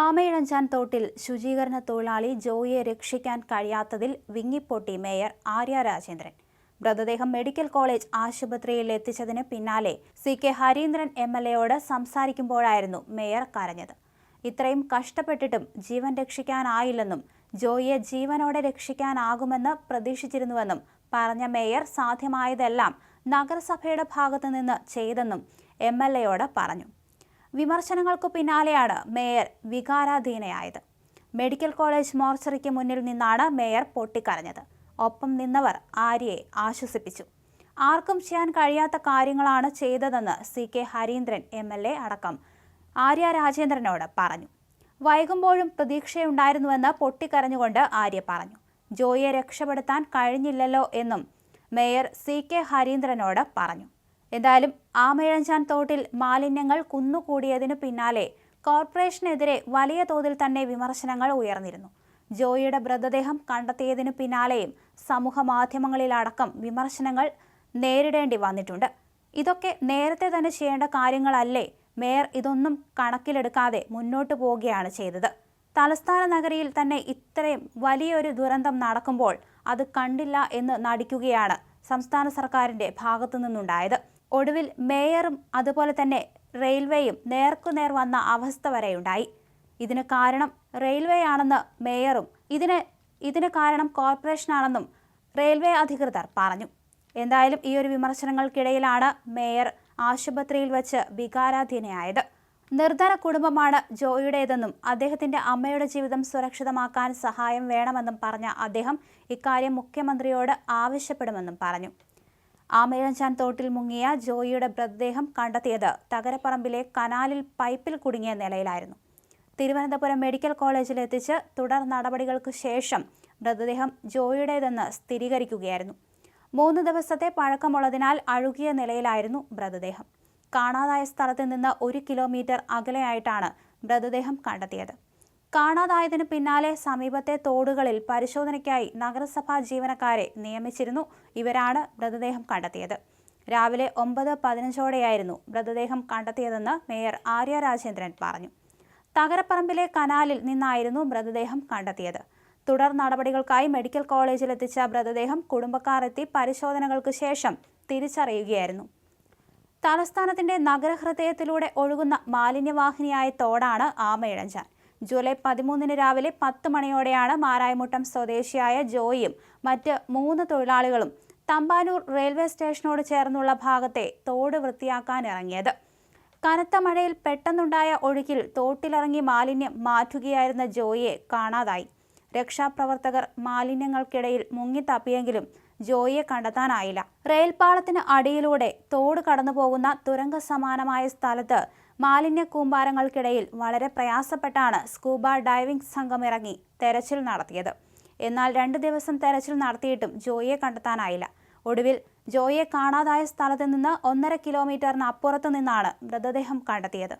ആമയിഴഞ്ചാൻ തോട്ടിൽ ശുചീകരണ തൊഴിലാളി ജോയിയെ രക്ഷിക്കാൻ കഴിയാത്തതിൽ വിങ്ങിപ്പൊട്ടി മേയർ ആര്യ രാജേന്ദ്രൻ. മൃതദേഹം മെഡിക്കൽ കോളേജ് ആശുപത്രിയിൽ എത്തിച്ചതിന് പിന്നാലെ C K Hareendran M L എയോട് സംസാരിക്കുമ്പോഴായിരുന്നു മേയർ കരഞ്ഞത്. ഇത്രയും കഷ്ടപ്പെട്ടിട്ടും ജീവൻ രക്ഷിക്കാനായില്ലെന്നും ജോയിയെ ജീവനോടെ രക്ഷിക്കാനാകുമെന്ന് പ്രതീക്ഷിച്ചിരുന്നുവെന്നും പറഞ്ഞ മേയർ സാധ്യമായതെല്ലാം നഗരസഭയുടെ ഭാഗത്തുനിന്ന് ചെയ്തെന്നും എം എൽ എയോട് പറഞ്ഞു. വിമർശനങ്ങൾക്കു പിന്നാലെയാണ് മേയർ വികാരാധീനയായത്. മെഡിക്കൽ കോളേജ് മോർച്ചറിക്ക് മുന്നിൽ നിന്നാണ് മേയർ പൊട്ടിക്കരഞ്ഞത്. ഒപ്പം നിന്നവർ ആര്യയെ ആശ്വസിപ്പിച്ചു. ആർക്കും ചെയ്യാൻ കഴിയാത്ത കാര്യങ്ങളാണ് ചെയ്തതെന്ന് C K Hareendran M L A അടക്കം ആര്യ രാജേന്ദ്രനോട് പറഞ്ഞു. വൈകുമ്പോഴും പ്രതീക്ഷയുണ്ടായിരുന്നുവെന്ന് പൊട്ടിക്കരഞ്ഞുകൊണ്ട് ആര്യ പറഞ്ഞു. ജോയിയെ രക്ഷപ്പെടുത്താൻ കഴിഞ്ഞില്ലല്ലോ എന്നും മേയർ സി കെ ഹരീന്ദ്രനോട് പറഞ്ഞു. എന്തായാലും ആമേഴഞ്ചാൻ തോട്ടിൽ മാലിന്യങ്ങൾ കുന്നുകൂടിയതിനു പിന്നാലെ കോർപ്പറേഷനെതിരെ വലിയ തോതിൽ തന്നെ വിമർശനങ്ങൾ ഉയർന്നിരുന്നു. ജോയിയുടെ മൃതദേഹം കണ്ടെത്തിയതിനു പിന്നാലെയും സമൂഹ മാധ്യമങ്ങളിലടക്കം വിമർശനങ്ങൾ നേരിടേണ്ടി വന്നിട്ടുണ്ട്. ഇതൊക്കെ നേരത്തെ തന്നെ ചെയ്യേണ്ട കാര്യങ്ങളല്ലേ? മേയർ ഇതൊന്നും കണക്കിലെടുക്കാതെ മുന്നോട്ടു പോവുകയാണ് ചെയ്തത്. തലസ്ഥാന നഗരിയിൽ തന്നെ ഇത്രയും വലിയൊരു ദുരന്തം നടക്കുമ്പോൾ അത് കണ്ടില്ല എന്ന് നടിക്കുകയാണ് സംസ്ഥാന സർക്കാരിന്റെ ഭാഗത്തു നിന്നുണ്ടായത്. ഒടുവിൽ മേയറും അതുപോലെ തന്നെ റെയിൽവേയും നേർക്കുനേർ വന്ന അവസ്ഥ വരെയുണ്ടായി. ഇതിന് കാരണം റെയിൽവേ ആണെന്ന് മേയറും ഇതിന് ഇതിന് കാരണം കോർപ്പറേഷനാണെന്നും റെയിൽവേ അധികൃതർ പറഞ്ഞു. എന്തായാലും ഈ ഒരു വിമർശനങ്ങൾക്കിടയിലാണ് മേയർ ആശുപത്രിയിൽ വച്ച് വികാരാധീനയായത്. നിർധന കുടുംബമാണ് ജോയിയുടേതെന്നും അദ്ദേഹത്തിന്റെ അമ്മയുടെ ജീവിതം സുരക്ഷിതമാക്കാൻ സഹായം വേണമെന്നും പറഞ്ഞ അദ്ദേഹം ഇക്കാര്യം മുഖ്യമന്ത്രിയോട് ആവശ്യപ്പെടുമെന്നും പറഞ്ഞു. ആമയിഴഞ്ചാൻ തോട്ടിൽ മുങ്ങിയ ജോയിയുടെ മൃതദേഹം കണ്ടെത്തിയത് തകരപ്പറമ്പിലെ കനാലിൽ പൈപ്പിൽ കുടുങ്ങിയ നിലയിലായിരുന്നു. തിരുവനന്തപുരം മെഡിക്കൽ കോളേജിൽ എത്തിച്ച് തുടർ നടപടികൾക്ക് ശേഷം മൃതദേഹം ജോയിയുടേതെന്ന് സ്ഥിരീകരിക്കുകയായിരുന്നു. മൂന്ന് ദിവസത്തെ പഴക്കമുള്ളതിനാൽ അഴുകിയ നിലയിലായിരുന്നു മൃതദേഹം. കാണാതായ സ്ഥലത്ത് നിന്ന് ഒരു കിലോമീറ്റർ അകലെയായിട്ടാണ് മൃതദേഹം കണ്ടെത്തിയത്. കാണാതായതിനു പിന്നാലെ സമീപത്തെ തോടുകളിൽ പരിശോധനയ്ക്കായി നഗരസഭാ ജീവനക്കാരെ നിയമിച്ചിരുന്നു ഇവരാണ് മൃതദേഹം കണ്ടെത്തിയത്. രാവിലെ ഒമ്പത് പതിനഞ്ചോടെയായിരുന്നു മൃതദേഹം കണ്ടെത്തിയതെന്ന് മേയർ ആര്യ രാജേന്ദ്രൻ പറഞ്ഞു. തകരപ്പറമ്പിലെ കനാലിൽ നിന്നായിരുന്നു മൃതദേഹം കണ്ടെത്തിയത്. തുടർ നടപടികൾക്കായി മെഡിക്കൽ കോളേജിൽ എത്തിച്ച മൃതദേഹം കുടുംബക്കാർ എത്തി പരിശോധനകൾക്ക് ശേഷം തിരിച്ചറിയുകയായിരുന്നു. തലസ്ഥാനത്തിന്റെ നഗരഹൃദയത്തിലൂടെ ഒഴുകുന്ന മാലിന്യവാഹിനിയായ തോടാണ് ആമയിഴഞ്ചാൻ. ജൂലൈ പതിമൂന്നിന് രാവിലെ പത്ത് മണിയോടെയാണ് മാരായമുട്ടം സ്വദേശിയായ ജോയിയും മറ്റ് മൂന്ന് തൊഴിലാളികളും തമ്പാനൂർ റെയിൽവേ സ്റ്റേഷനോട് ചേർന്നുള്ള ഭാഗത്തെ തോട് വൃത്തിയാക്കാനിറങ്ങിയത് കനത്ത മഴയിൽ പെട്ടെന്നുണ്ടായ ഒഴുക്കിൽ തോട്ടിലിറങ്ങി മാലിന്യം മാറ്റുകയായിരുന്ന ജോയിയെ കാണാതായി. രക്ഷാപ്രവർത്തകർ മാലിന്യങ്ങൾക്കിടയിൽ മുങ്ങിത്തപ്പിയെങ്കിലും ജോയിയെ കണ്ടെത്താനായില്ല. റെയിൽപാളത്തിന് അടിയിലൂടെ തോട് കടന്നു പോകുന്ന തുരങ്ക സമാനമായ സ്ഥലത്ത് മാലിന്യ കൂമ്പാരങ്ങൾക്കിടയിൽ വളരെ പ്രയാസപ്പെട്ടാണ് സ്കൂബ ഡൈവിംഗ് സംഘം ഇറങ്ങി തെരച്ചിൽ നടത്തിയത്. എന്നാൽ രണ്ട് ദിവസം തെരച്ചിൽ നടത്തിയിട്ടും ജോയിയെ കണ്ടെത്താനായില്ല. ഒടുവിൽ ജോയിയെ കാണാതായ സ്ഥലത്ത് നിന്ന് ഒന്നര കിലോമീറ്ററിന് അപ്പുറത്തു നിന്നാണ് മൃതദേഹം കണ്ടെത്തിയത്.